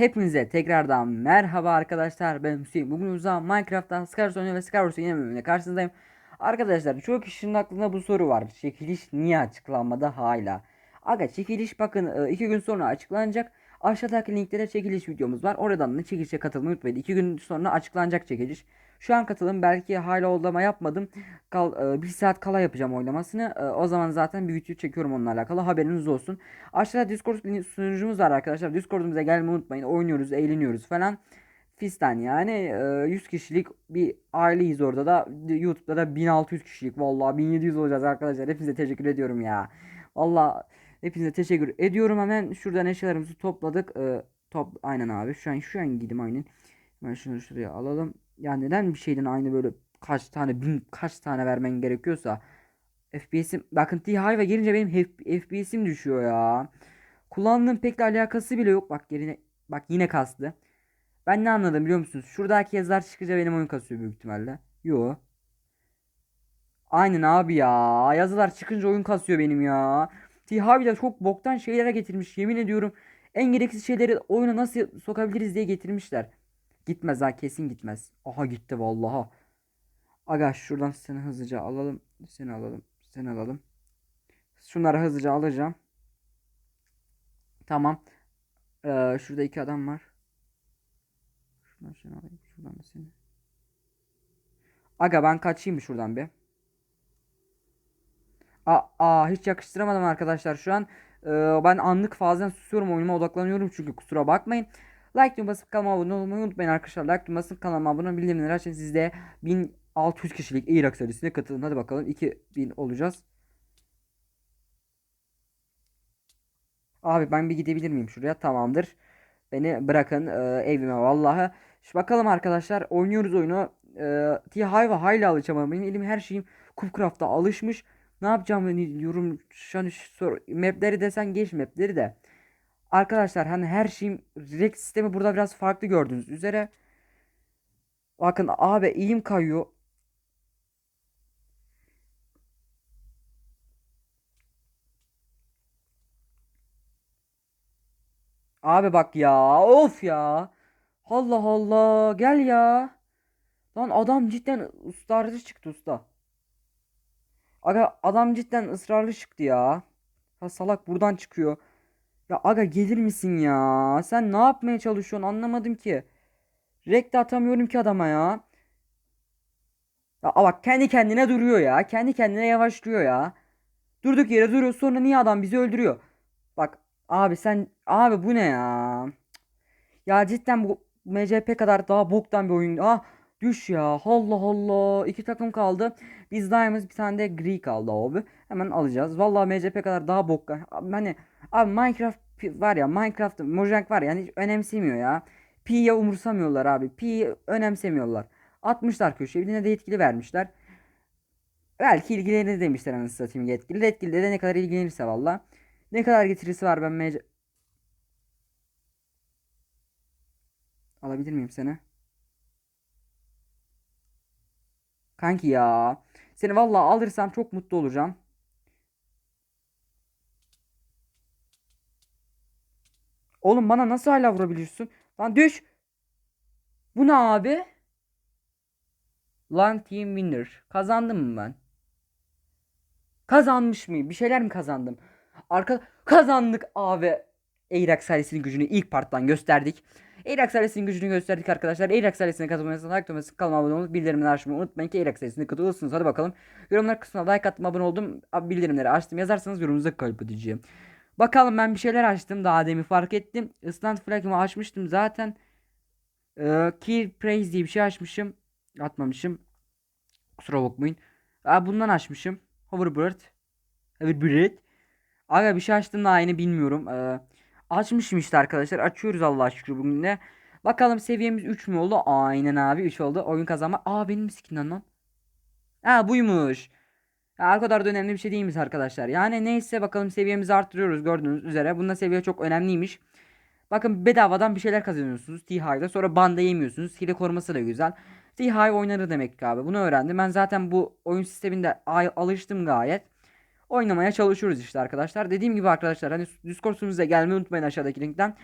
Hepinize tekrardan merhaba arkadaşlar. Ben Hüseyin. Bugün uzağım Minecraft'ta Skywars oynuyor ve Skywars'u yeni bölümüne karşınızdayım. Arkadaşlar çoğu kişinin aklında bu soru var. Çekiliş niye açıklanmadı? Hala Aga çekiliş bakın 2 gün sonra açıklanacak. Aşağıdaki linkte çekiliş videomuz var. Oradan da çekilişe katılmayı unutmayın. 2 gün sonra açıklanacak çekiliş Şu an katılım belki hala oylama yapmadım Kal, e, bir saat kala yapacağım oylamasını E, O zaman zaten bir video çekiyorum onunla alakalı haberiniz olsun Aşağıda Discord sunucumuz var arkadaşlar. Discord'umuza gelmeyi unutmayın. Oynuyoruz, eğleniyoruz falan. Fistan yani e, 100 kişilik bir aileyiz orada da. YouTube'da da 1600 kişilik. Vallahi 1700 olacağız arkadaşlar. Hepinize teşekkür ediyorum ya. Vallahi hepinize teşekkür ediyorum. Hemen şuradan eşyalarımızı topladık. E, top aynen abi. Şu an şu an gidim aynen. Hemen şunu şuraya alalım. Ya neden bir şeyden aynı böyle kaç tane bin kaç tane vermen gerekiyorsa FPS'im bakın T-Hive'a gelince benim FPS'im düşüyor ya. Kullandığım pek de alakası bile yok. Bak yerine bak yine kastı. Ben ne anladım biliyor musunuz? Şuradaki yazılar çıkınca benim oyun kasıyor büyük ihtimalle. Yo. Aynen abi ya. Yazılar çıkınca oyun kasıyor benim ya. T-Hive de çok boktan şeylere getirmiş. Yemin ediyorum. En gereksiz şeyleri oyuna nasıl sokabiliriz diye getirmişler. Gitmez ha kesin gitmez. Aha gitti vallahi. Aga şuradan seni hızlıca alalım. Seni alalım. Seni alalım. Şunları hızlıca alacağım. Tamam. Ee, şurada iki adam var. Şuradan seni alayım. Şuradan da seni. Aga ben kaçayım şuradan bir. Aa, aa hiç yakıştıramadım arkadaşlar şu an. Ee, ben anlık fazla susuyorum oyunuma odaklanıyorum çünkü kusura bakmayın. Like tüm basıp kanalıma abone olmayı unutmayın arkadaşlar. Like tüm basıp kanalıma abone olmayı bildirimleri açın. Siz de 1600 kişilik Irak serisine katılın. Hadi bakalım 2000 olacağız. Abi ben bir gidebilir miyim şuraya? Tamamdır. Beni bırakın e, evime vallahi. Şu bakalım arkadaşlar oynuyoruz oyunu. E, T-Hive'a hala alışamadım. Benim elim her şeyim Cupcraft'a alışmış. Ne yapacağımı diyorum. Şu an sor mapleri desen geç mapleri de. Arkadaşlar hani her şeyim renk sistemi burada biraz farklı gördüğünüz üzere. Bakın abi elim kayıyor. Abi bak ya. Of ya. Allah Allah. Gel ya. Lan adam cidden ısrarlı çıktı usta. Aga adam cidden ısrarlı çıktı ya. Ha salak buradan çıkıyor. Ya aga gelir misin ya? Sen ne yapmaya çalışıyorsun anlamadım ki. Rek de atamıyorum ki adama ya. Ya bak kendi kendine duruyor ya. Kendi kendine yavaşlıyor ya. Durduk yere duruyor sonra niye adam bizi öldürüyor? Bak abi sen abi bu ne ya? Ya cidden bu MCP kadar daha boktan bir oyun. Ah düş ya. Allah Allah. İki takım kaldı. Biz daimiz bir tane de gri kaldı abi. Hemen alacağız. Vallahi MCP kadar daha boktan. Hani abi Minecraft var ya Minecraft Mojang var ya hani hiç önemsemiyor ya. Pi'ye umursamıyorlar abi. Pi'yi önemsemiyorlar. Atmışlar köşeye. Birine de yetkili vermişler. Belki ilgilenir demişler anasını satayım yetkili. Yetkili de ne kadar ilgilenirse valla. Ne kadar getirisi var ben MC... Alabilir miyim seni? Kanki ya. Seni vallahi alırsam çok mutlu olacağım. Oğlum bana nasıl hala vurabiliyorsun? Lan düş. Bu ne abi? Lan team winner. Kazandım mı ben? Kazanmış mıyım? Bir şeyler mi kazandım? Arka kazandık abi. Eyrak ailesinin gücünü ilk parttan gösterdik. Eyrak ailesinin gücünü gösterdik arkadaşlar. Eyrak ailesine katılmayı, like atmayı, kanalıma abone olmayı, bildirimleri açmayı unutmayın ki Eyrak ailesine katılırsınız. Hadi bakalım. Yorumlar kısmına like attım, abone oldum. Bildirimleri açtım. Yazarsanız yorumunuza kalp edeceğim. Bakalım ben bir şeyler açtım. Daha demin fark ettim. Island flag'ımı açmıştım zaten. Ee, Kill Praise diye bir şey açmışım. Atmamışım. Kusura bakmayın. Aa, bundan açmışım. Hoverbird. Hoverbird. Aga bir şey açtım daha yeni bilmiyorum. Ee, açmışım işte arkadaşlar. Açıyoruz Allah'a şükür bugün de. Bakalım seviyemiz 3 mü oldu? Aynen abi 3 oldu. Oyun kazanma. Aa benim skinden lan. Ha buymuş. Ya, o kadar da önemli bir şey değilmiş arkadaşlar. Yani neyse bakalım seviyemizi arttırıyoruz gördüğünüz üzere. Bunda seviye çok önemliymiş. Bakın bedavadan bir şeyler kazanıyorsunuz T-Hive'da. Sonra banda yemiyorsunuz. Hile koruması da güzel. T-Hive oynanır demek ki abi. Bunu öğrendim. Ben zaten bu oyun sisteminde alıştım gayet. Oynamaya çalışıyoruz işte arkadaşlar. Dediğim gibi arkadaşlar hani Discord sunucunuza gelmeyi unutmayın aşağıdaki linkten.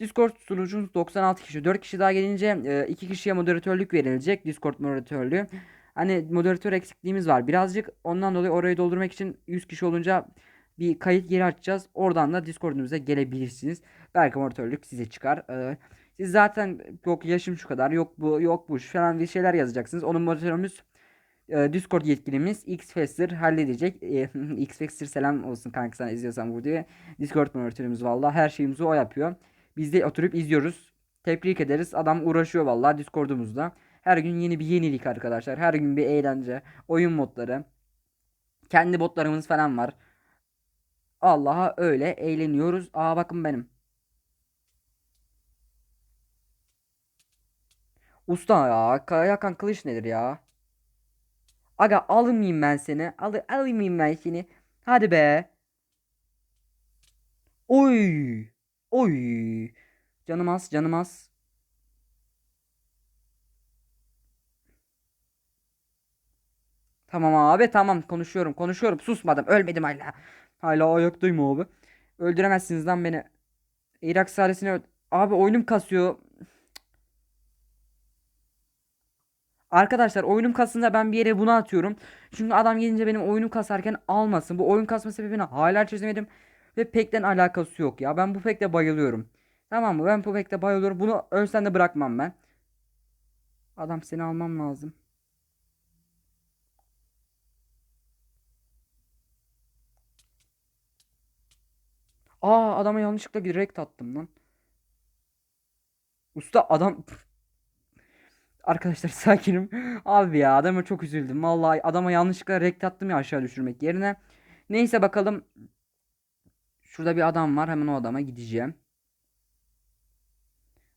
Discord sunucumuz 96 kişi. 4 kişi daha gelince 2 kişiye moderatörlük verilecek. Discord moderatörlüğü. Hani moderatör eksikliğimiz var birazcık. Ondan dolayı orayı doldurmak için 100 kişi olunca bir kayıt yeri açacağız. Oradan da Discord'umuza gelebilirsiniz. Belki moderatörlük size çıkar. Ee, siz zaten yok yaşım şu kadar, yok bu, yok bu falan bir şeyler yazacaksınız. Onun moderatörümüz e, Discord yetkilimiz Xfester halledecek. E, Xfester selam olsun kanka sana izliyorsan bu diye. Discord moderatörümüz valla her şeyimizi o yapıyor. Biz de oturup izliyoruz. Tebrik ederiz. Adam uğraşıyor valla Discord'umuzda. Her gün yeni bir yenilik arkadaşlar. Her gün bir eğlence. Oyun modları. Kendi botlarımız falan var. Allah'a öyle eğleniyoruz. Aa bakın benim. Usta ya. Yakan kılıç nedir ya? Aga almayayım ben seni. Al almayayım ben seni. Hadi be. Oy. Oy. Canım az canım az. Tamam abi tamam konuşuyorum konuşuyorum susmadım ölmedim hala. Hala ayaktayım abi. Öldüremezsiniz lan beni. Irak sahnesine öl- Abi oyunum kasıyor. Arkadaşlar oyunum kasınca ben bir yere bunu atıyorum. Çünkü adam gelince benim oyunum kasarken almasın. Bu oyun kasma sebebini hala çözemedim. Ve pekten alakası yok ya. Ben bu pekte bayılıyorum. Tamam mı? Ben bu pekte bayılıyorum. Bunu ölsen de bırakmam ben. Adam seni almam lazım. Aa adama yanlışlıkla direkt attım lan. Usta adam Arkadaşlar sakinim. Abi ya adama çok üzüldüm. Vallahi adama yanlışlıkla rekt attım ya aşağı düşürmek yerine. Neyse bakalım. Şurada bir adam var. Hemen o adama gideceğim.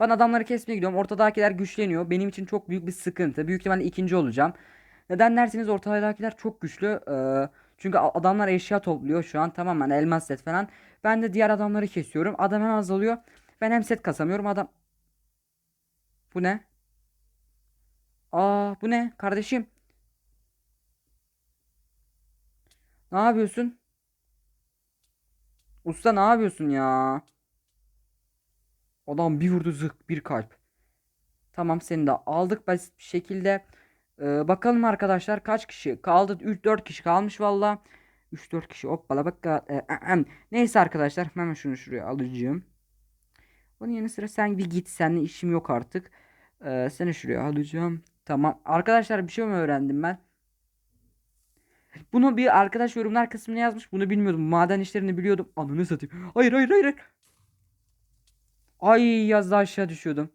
Ben adamları kesmeye gidiyorum. Ortadakiler güçleniyor. Benim için çok büyük bir sıkıntı. Büyük ihtimalle ikinci olacağım. Neden derseniz ortadakiler çok güçlü. Ee, çünkü adamlar eşya topluyor şu an. Tamamen elmas set falan. Ben de diğer adamları kesiyorum. Adam hem azalıyor. Ben hem set kasamıyorum. Adam... Bu ne? Aa bu ne kardeşim? Ne yapıyorsun? Usta ne yapıyorsun ya? Adam bir vurdu zık bir kalp. Tamam seni de aldık basit bir şekilde. Ee, bakalım arkadaşlar kaç kişi kaldı? 3-4 kişi kalmış valla. 3-4 kişi hoppala bak. E, Neyse arkadaşlar hemen şunu şuraya alacağım. Bunun yanı sıra sen bir git. Seninle işim yok artık. Ee, seni şuraya alacağım. Tamam. Arkadaşlar bir şey mi öğrendim ben? Bunu bir arkadaş yorumlar kısmına yazmış. Bunu bilmiyordum. Maden işlerini biliyordum. Ananı satayım. Hayır hayır hayır. hayır. Ay az daha aşağı düşüyordum.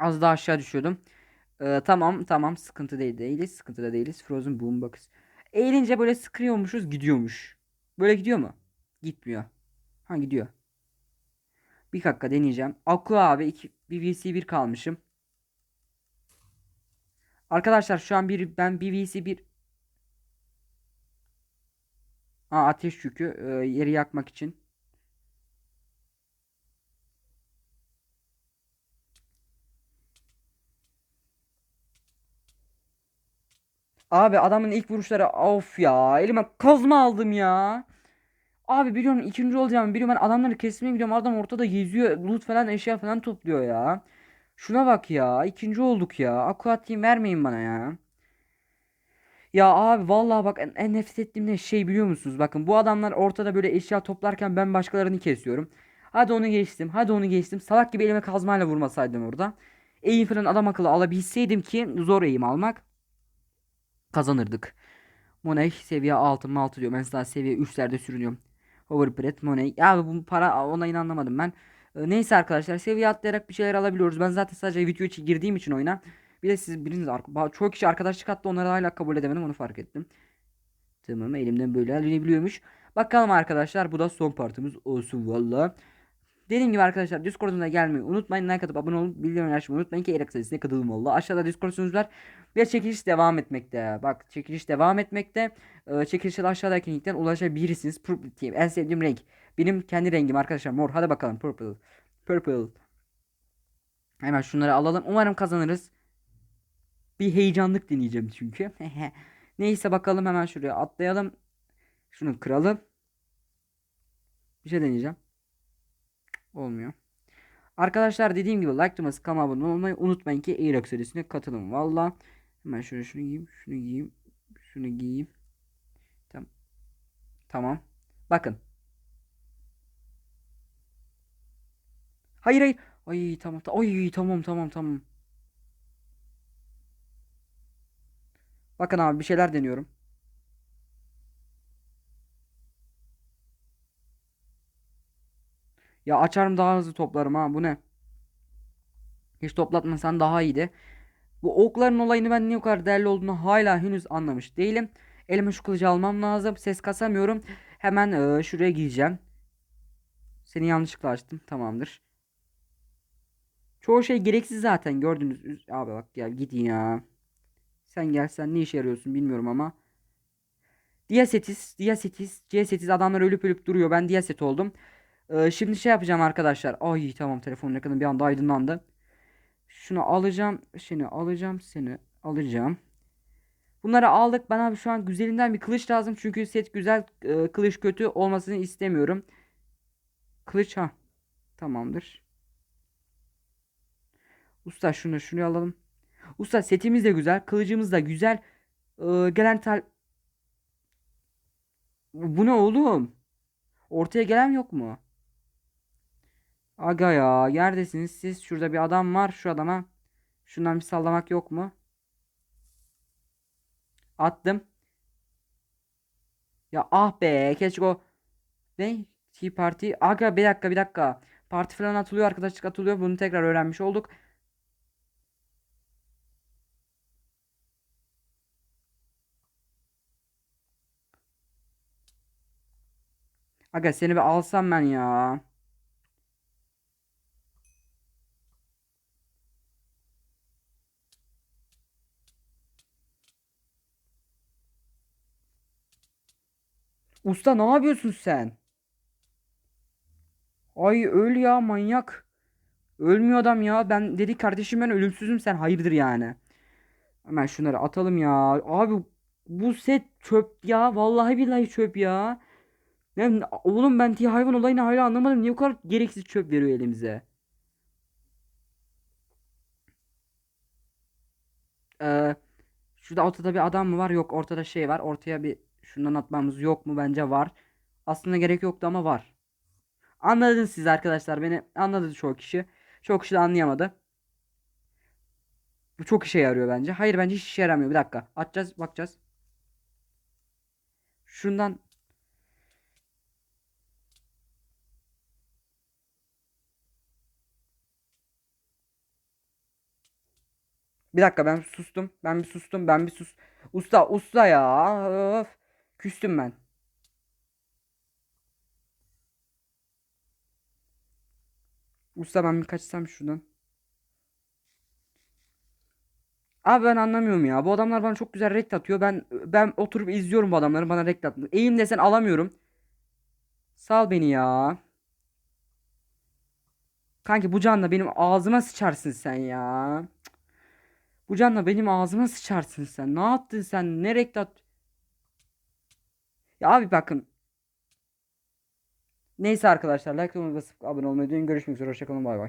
Az daha aşağı düşüyordum. Ee, tamam tamam sıkıntı değil değiliz. Sıkıntıda değiliz. Frozen Boombox. Eğilince böyle sıkıyormuşuz gidiyormuş. Böyle gidiyor mu? Gitmiyor. Ha gidiyor. Bir dakika deneyeceğim. Aqua abi 2 bir VC 1 kalmışım. Arkadaşlar şu an bir ben bir Aa, ateş yükü e, yeri yakmak için. Abi adamın ilk vuruşları of ya elime kazma aldım ya. Abi biliyorum ikinci olacağım biliyorum ben adamları kesmeye gidiyorum adam ortada geziyor loot falan eşya falan topluyor ya. Şuna bak ya. ikinci olduk ya. Aqua Team vermeyin bana ya. Ya abi vallahi bak en, en nefret ettiğim ne şey biliyor musunuz? Bakın bu adamlar ortada böyle eşya toplarken ben başkalarını kesiyorum. Hadi onu geçtim. Hadi onu geçtim. Salak gibi elime kazmayla vurmasaydım orada. Eğim falan adam akıllı alabilseydim ki zor eğim almak. Kazanırdık. Money seviye 6 mı 6 diyor. Ben daha seviye 3'lerde sürünüyorum. Overbred Money. Ya bu para ona inanamadım ben. Ee, neyse arkadaşlar seviye atlayarak bir şeyler alabiliyoruz. Ben zaten sadece video için girdiğim için oyuna. Bir de siz biriniz çok kişi arkadaşlık attı onları hala kabul edemedim onu fark ettim. Tamam elimden böyle alınabiliyormuş. Bakalım arkadaşlar bu da son partimiz olsun valla. Dediğim gibi arkadaşlar Discord'una gelmeyi unutmayın. Like atıp abone olup bildirim açmayı unutmayın ki Erak sayısına katılın valla. Aşağıda Discord sunucular ve çekiliş devam etmekte. Bak çekiliş devam etmekte. Ee, çekilişe aşağıdaki linkten ulaşabilirsiniz. Purple Team en sevdiğim renk. Benim kendi rengim arkadaşlar mor. Hadi bakalım purple. Purple. Hemen şunları alalım. Umarım kazanırız. Bir heyecanlık deneyeceğim çünkü. Neyse bakalım hemen şuraya atlayalım. Şunu kıralım. Bir şey deneyeceğim. Olmuyor. Arkadaşlar dediğim gibi like tutması kanalıma abone olmayı unutmayın ki Aerox serisine katılın. Valla hemen şöyle şunu giyeyim. Şunu giyeyim. Şunu giyeyim. Tamam. Tamam. Bakın. Hayır hayır. Ay tamam. ta- Ay tamam tamam tamam. Bakın abi bir şeyler deniyorum. Ya açarım daha hızlı toplarım ha. Bu ne? Hiç toplatmasan daha iyiydi. Bu okların olayını ben niye o kadar değerli olduğunu hala henüz anlamış değilim. Elime şu kılıcı almam lazım. Ses kasamıyorum. Hemen e, şuraya giyeceğim. Seni yanlışlıkla açtım. Tamamdır. Çoğu şey gereksiz zaten gördünüz. Üz- Abi bak gel gidin ya. Sen gelsen ne işe yarıyorsun bilmiyorum ama. Diasetis, Diasetis, Diasetis adamlar ölüp ölüp duruyor. Ben Diaset oldum. Ee, şimdi şey yapacağım arkadaşlar. Ay tamam telefonun ekranı bir anda aydınlandı. Şunu alacağım. Seni alacağım. Seni alacağım. Bunları aldık. Bana abi şu an güzelinden bir kılıç lazım. Çünkü set güzel. e, kılıç kötü olmasını istemiyorum. Kılıç ha. Tamamdır. Usta şunu şunu alalım. Usta setimiz de güzel. Kılıcımız da güzel. Ee, gelen tal... Bu ne oğlum? Ortaya gelen yok mu? Aga ya neredesiniz siz? Şurada bir adam var. Şu adama şundan bir sallamak yok mu? Attım. Ya ah be keşke o ne? Tea Party. Aga bir dakika bir dakika. Parti falan atılıyor arkadaşlık atılıyor. Bunu tekrar öğrenmiş olduk. Aga seni bir alsam ben ya. Usta ne yapıyorsun sen? Ay öl ya manyak. Ölmüyor adam ya. Ben dedi kardeşim ben ölümsüzüm sen hayırdır yani. Hemen şunları atalım ya. Abi bu set çöp ya. Vallahi billahi çöp ya. Ne, oğlum ben diye hayvan olayını hala anlamadım. Niye o kadar gereksiz çöp veriyor elimize? Ee, şurada ortada bir adam mı var? Yok ortada şey var. Ortaya bir şundan atmamız yok mu? Bence var. Aslında gerek yoktu ama var. Anladınız siz arkadaşlar beni anladı çoğu kişi. Çoğu kişi de anlayamadı. Bu çok işe yarıyor bence. Hayır bence hiç işe yaramıyor. Bir dakika. Atacağız bakacağız. Şundan bir dakika ben sustum. Ben bir sustum. Ben bir sus. Usta usta ya. Öf. Küstüm ben. Usta ben bir kaçsam şuradan. Abi ben anlamıyorum ya. Bu adamlar bana çok güzel rekt atıyor. Ben ben oturup izliyorum bu adamların bana rekt atıyor. Eğim desen alamıyorum. Sal beni ya. Kanki bu canla benim ağzıma sıçarsın sen ya. Bu canla benim ağzıma sıçarsın sen. Ne yaptın sen? Ne rekt at? Ya abi bakın. Neyse arkadaşlar like basıp abone olmayı unutmayın. Görüşmek üzere. Hoşçakalın. Bay bay.